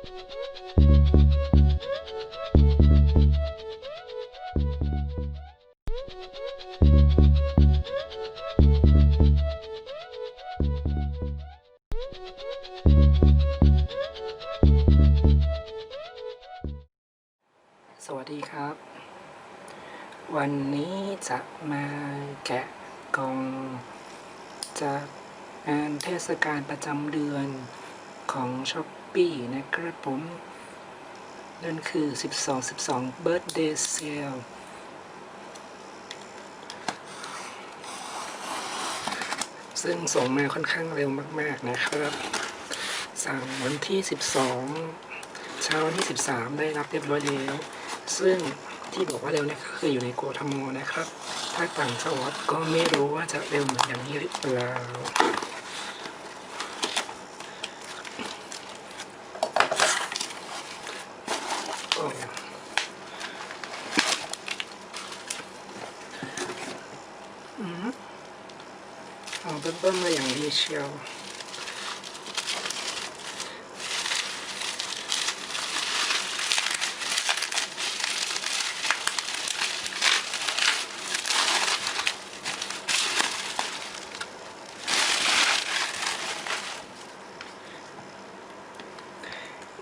สวัสดีครับ วันนี้จะมาแกะกล่องจากงานเทศกาลประจำเดือนของช้อป ปี้นะครับผม นั่นคือ 12 12 Birthday Sale ซึ่งส่งมาค่อนข้างเร็วมาก ๆ นะครับ สั่งวันที่ 12 เช้าวันที่ 13 ได้รับเรียบร้อยแล้ว ซึ่งที่บอกว่าเร็วนี่ก็คืออยู่ในโกทมนะครับ ถ้าต่างจังหวัดก็ไม่รู้ว่าจะเร็วเหมือนอย่างนี้หรือเปล่า โอ้อืม เอาเบิ้มๆมาอย่างดีเชียว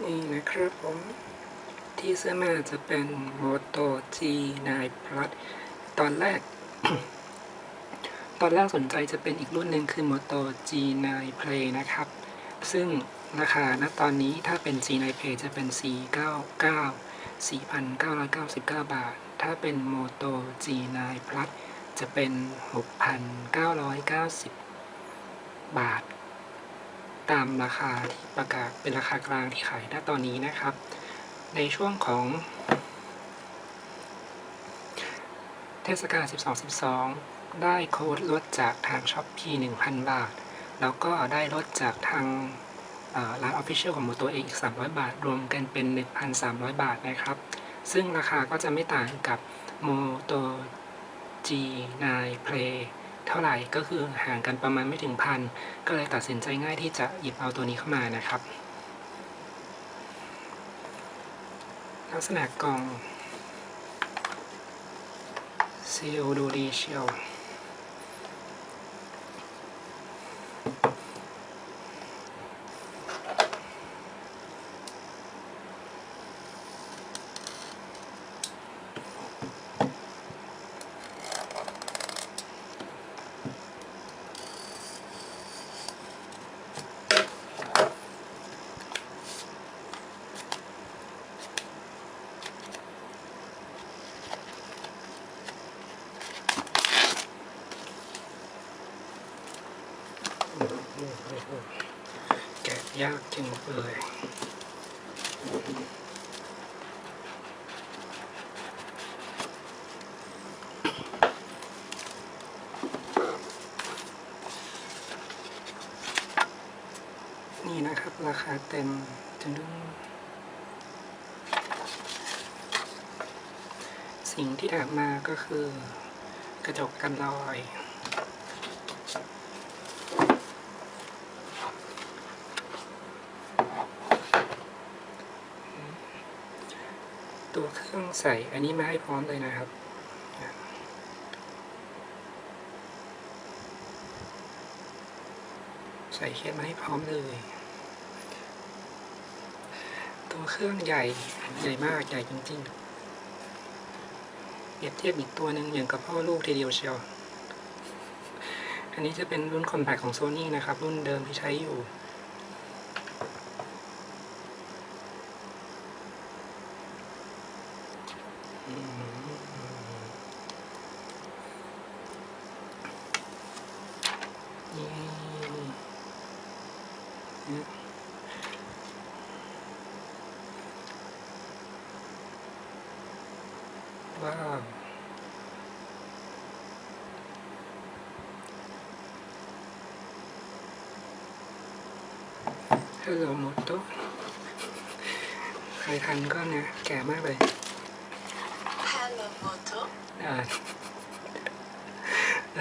นี่นะครับผมที่เสื้อมาจะเป็นโมโต G9 Plus ตอนแรก ตอนแรกสนใจจะเป็นอีกรุ่นหนึ่งคือ Moto G9 Play นะครับ ซึ่งราคาณตอนนี้ถ้าเป็น G9 Play จะเป็น 499 4,999 บาท ถ้าเป็น Moto G9 Plus จะเป็น 6,990 บาท ตามราคาที่ประกาศเป็นราคากลางที่ขายณตอนนี้นะครับ ในช่วงของเทศกาล 12 12 ได้โค้ดลดจากทางช้อปปี้1,000บาท แล้วก็ได้ลดจากทางร้านออฟฟิเชียลของโมโตเองอีก 300 บาท รวมกันเป็น 1,300 บาทนะครับ ซึ่งราคาก็จะไม่ต่างกับโมโต G9 Play เท่าไหร่ก็คือห่างกันประมาณไม่ถึงพัน ก็เลยตัดสินใจง่ายที่จะหยิบเอาตัวนี้เข้ามานะครับ ลักษณะกล่องซีลดูดีเชียว แกะยากจังเลยนี่นะครับ ราคาเต็มจึงดึงสิ่งที่ถามมาก็คือกระจกกันรอย ตัวเครื่อง ใส่อันนี้มาให้พร้อมเลยนะครับ ใส่เคสมาให้พร้อมเลย ตัวเครื่องใหญ่ใหญ่มากใหญ่จริงๆเปรียบเทียบอีกตัวหนึ่งอย่างกับพ่อลูกทีเดียวเชียว อันนี้จะเป็นรุ่นคอมแพคของ Sony นะครับ รุ่นเดิมที่ใช้อยู่ นี่เนี่ยว้าวฮัลโห อ่าเอ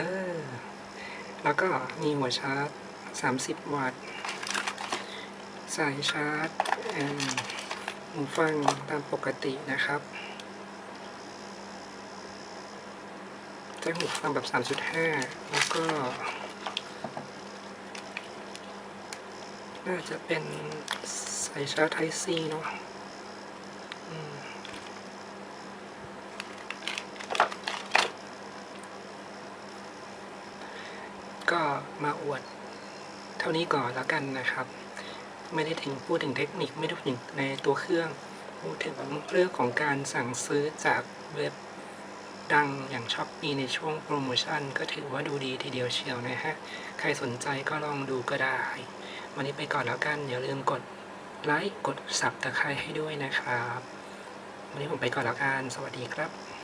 แล้วก็มีหัวชาร์จ 30 วัตต์ สายชาร์จหูฟังตามปกตินะครับใช้หูฟังแบบ 3.5 แล้วก็น่าจะเป็นสายชาร์จไทซีเนาะอืม ก็มาอวด เท่านี้ก่อนแล้วกันนะครับ ไม่ได้ถึงพูดถึงเทคนิคไม่ได้พูดถึงในตัวเครื่องพูดถึงเรื่องของการสั่งซื้อจากเว็บดังอย่างช้อปปีในช่วงโปรโมชั่น ก็ถือว่าดูดีทีเดียวเชียวนะฮะ ใครสนใจก็ลองดูก็ได้ วันนี้ไปก่อนแล้วกัน อย่าลืมกดไลค์กดสับตะไคร้ให้ด้วยนะครับ วันนี้ผมไปก่อนแล้วกัน สวัสดีครับ